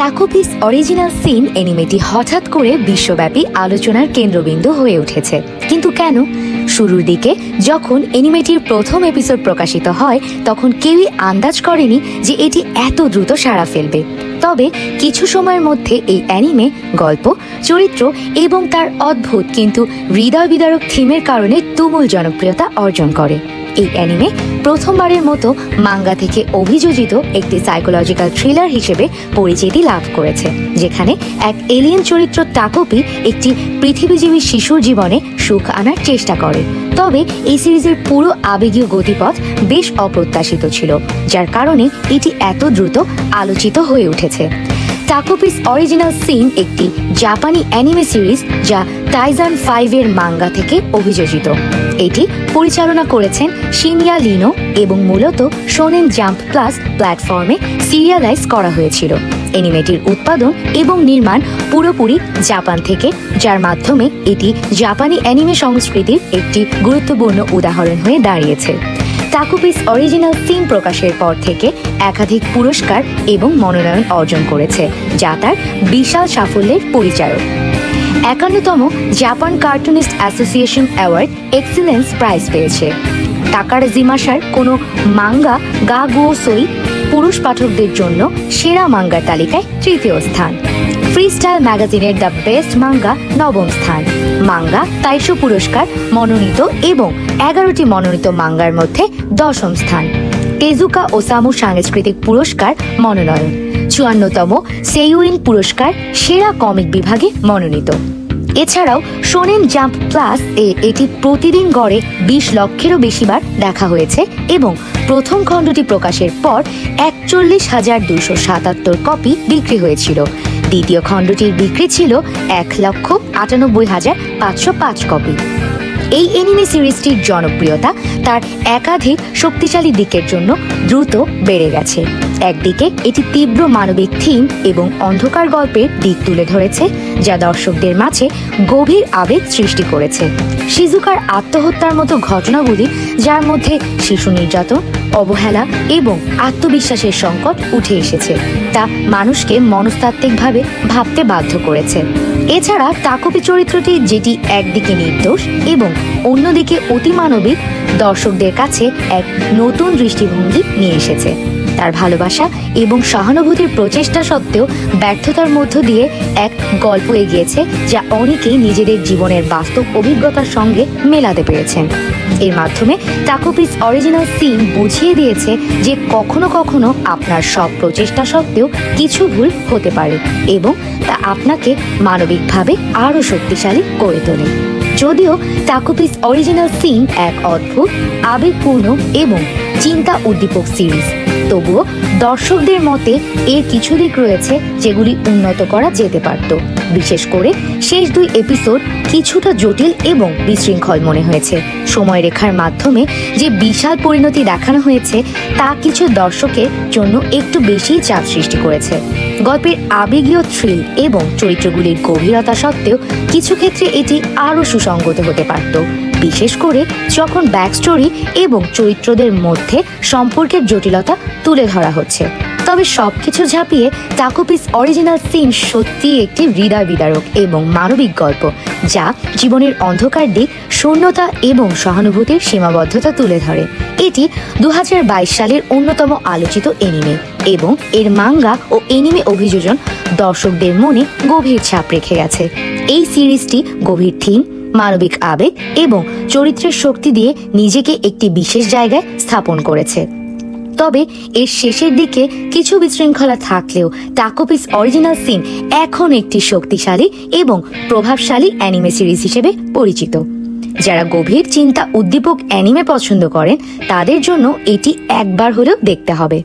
টাকোপিস original scene এনিমেটি হঠাৎ করে বিশ্বব্যাপী আলোচনার কেন্দ্রবিন্দু হয়ে উঠেছে। কিন্তু কেন? শুরুর দিকে যখন এনিমেটির প্রথম এপিসোড প্রকাশিত হয়, তখন কেউই আন্দাজ করেনি যে এটি এত দ্রুত সাড়া ফেলবে। তবে কিছু সময়ের মধ্যে এই অ্যানিমে গল্প, চরিত্র এবং তার অদ্ভুত কিন্তু হৃদয় বিদারক থিমের কারণে তুমুল জনপ্রিয়তা অর্জন করে। এই অ্যানিমে প্রথমবারের মতো মাঙ্গা থেকে অভিযোজিত একটি সাইকোলজিক্যাল থ্রিলার হিসেবে পরিচিতি লাভ করেছে, যেখানে এক এলিয়েন চরিত্র টাকোপি একটি পৃথিবীজীবী শিশুর জীবনে সুখ আনার চেষ্টা করে। তবে এই সিরিজের পুরো আবেগীয় গতিপথ বেশ অপ্রত্যাশিত ছিল, যার কারণে এটি এত দ্রুত আলোচিত হয়ে উঠেছে। টাকোপিস অরিজিনাল সিন একটি জাপানি অ্যানিমে সিরিজ যা টাইজান ফাইভের মাঙ্গা থেকে অভিযোজিত। এটি পরিচালনা করেছেন শিনিয়া লিনো এবং মূলত সোনেন জাম্প প্লাস প্ল্যাটফর্মে সিরিয়ালাইজ করা হয়েছিল। অ্যানিমেটির উৎপাদন এবং নির্মাণ পুরোপুরি জাপান থেকে, যার মাধ্যমে এটি জাপানি অ্যানিমে সংস্কৃতির একটি গুরুত্বপূর্ণ উদাহরণ হয়ে দাঁড়িয়েছে। টাকুপিস অরিজিনাল সিন প্রকাশের পর থেকে একাধিক পুরস্কার এবং মনোনয়ন অর্জন করেছে, যা তার বিশাল সাফল্যের পরিচায়ক একান্নতম Japan cartoonist association award excellence prize পেয়েছে। টাকার জিমাশার কোনো মাঙ্গা গা গুয়োসই পুরুষ পাঠকদের জন্য সেরা মাঙ্গার তালিকায় তৃতীয় স্থান। ফ্রিস্টাইল ম্যাগাজিনের দ্য বেস্ট মাঙ্গা নবম স্থান। মাঙ্গা, তাইশো পুরস্কার, মনোনীত এবং এগারোটি মনোনীত মাঙ্গার মধ্যে দশম স্থান। তেজুকা ওসামু সাংস্কৃতিক পুরস্কার, মনোনয়ন। চুয়ান্নতম সেইউইন পুরস্কার, সেরা কমিক বিভাগে মনোনীত। এছাড়াও শোনেন জাম্প প্লাস এ এটি প্রতিদিন গড়ে বিশ লক্ষেরও বেশিবার দেখা হয়েছে এবং প্রথম খণ্ডটি প্রকাশের পর একচল্লিশ হাজার দুশো সাতাত্তর কপি বিক্রি হয়েছিল। দ্বিতীয় খণ্ডটির বিক্রি ছিল এক লক্ষ আটানব্বই হাজার পাঁচশো পাঁচ কপি। এই এনিমে সিরিজটির জনপ্রিয়তা তার একাধিক শক্তিশালী দিকের জন্য দ্রুত বেড়ে গেছে। একদিকে এটি তীব্র মানবিক থিম এবং অন্ধকার গল্পের দিক তুলে ধরেছে, যা দর্শকদের মাঝে গভীর আবেগ সৃষ্টি করেছে। শিজুকার আত্মহত্যার মতো ঘটনাগুলি যার মধ্যে শিশু নির্যাতন, অবহেলা এবং আত্মবিশ্বাসের সংকট উঠে এসেছে, তা মানুষকে মনস্তাত্ত্বিকভাবে ভাবতে বাধ্য করেছে। এছাড়া তাকপি চরিত্রটি যেটি একদিকে নির্দোষ এবং অন্যদিকে অতিমানবিক দর্শকদের কাছে এক নতুন দৃষ্টিভঙ্গি নিয়ে এসেছে। তার ভালোবাসা এবং সহানুভূতির প্রচেষ্টা সত্ত্বেও ব্যর্থতার মধ্য দিয়ে এক গল্প এগিয়েছে যা অনেকেই নিজেদের জীবনের বাস্তব অভিজ্ঞতার সঙ্গে মেলাতে পেরেছেন। এর মাধ্যমে টাকোপিস অরিজিনাল সিন বুঝিয়ে দিয়েছে যে কখনো কখনো আপনার সব প্রচেষ্টা সত্ত্বেও কিছু ভুল হতে পারে এবং তা আপনাকে মানবিকভাবে আরও শক্তিশালী করে তোলে। যদিও টাকোপিস অরিজিনাল সিন এক অদ্ভুত, আবেগপূর্ণ এবং চিন্তা উদ্দীপক সিরিজ তবুও দর্শকদের মতে এর কিছু দিক রয়েছে যেগুলি উন্নত করা যেতে পারত। বিশেষ করে শেষ দুই এপিসোড কিছুটা জটিল এবং বিশৃঙ্খল মনে হয়েছে। সময়রেখার মাধ্যমে যে বিশাল পরিণতি দেখানো হয়েছে, তা কিছু দর্শকের জন্য একটু বেশি চাপ সৃষ্টি করেছে। গল্পের আবেগীয় থ্রিল এবং চরিত্রগুলির গভীরতা সত্ত্বেও কিছু ক্ষেত্রে এটি আরও সুসংগত হতে পারত। বিশেষ করে যখন ব্যাকস্টোরি এবং চরিত্রদের মধ্যে সম্পর্কের জটিলতা তুলে ধরা হচ্ছে। তবে সবকিছু ঝাঁপিয়ে টাকোপিস অরিজিনাল সিন সত্যি একটি হৃদয় বিদারক এবং মানবিক গল্প, যা জীবনের অন্ধকার দিক, শূন্যতা এবং সহানুভূতির সীমাবদ্ধতা তুলে ধরে। এটি দুহাজার বাইশ সালের অন্যতম আলোচিত এনিমে এবং এর মাঙ্গা ও এনিমে অভিযোজন দর্শকদের মনে গভীর ছাপ রেখে গেছে। এই সিরিজটি গভীর থিম মানবিক আবেগ এবং চরিত্রের শক্তি দিয়ে নিজেকে একটি বিশেষ জায়গায় স্থাপন করেছে। তবে এর শেষের দিকে কিছু বিশৃঙ্খলা থাকলেও টাকোপিস অরিজিনাল সিন এখন একটি শক্তিশালী এবং প্রভাবশালী অ্যানিমে সিরিজ হিসেবে পরিচিত। যারা গভীর চিন্তা উদ্দীপক অ্যানিমে পছন্দ করেন, তাদের জন্য এটি একবার হলেও দেখতে হবে।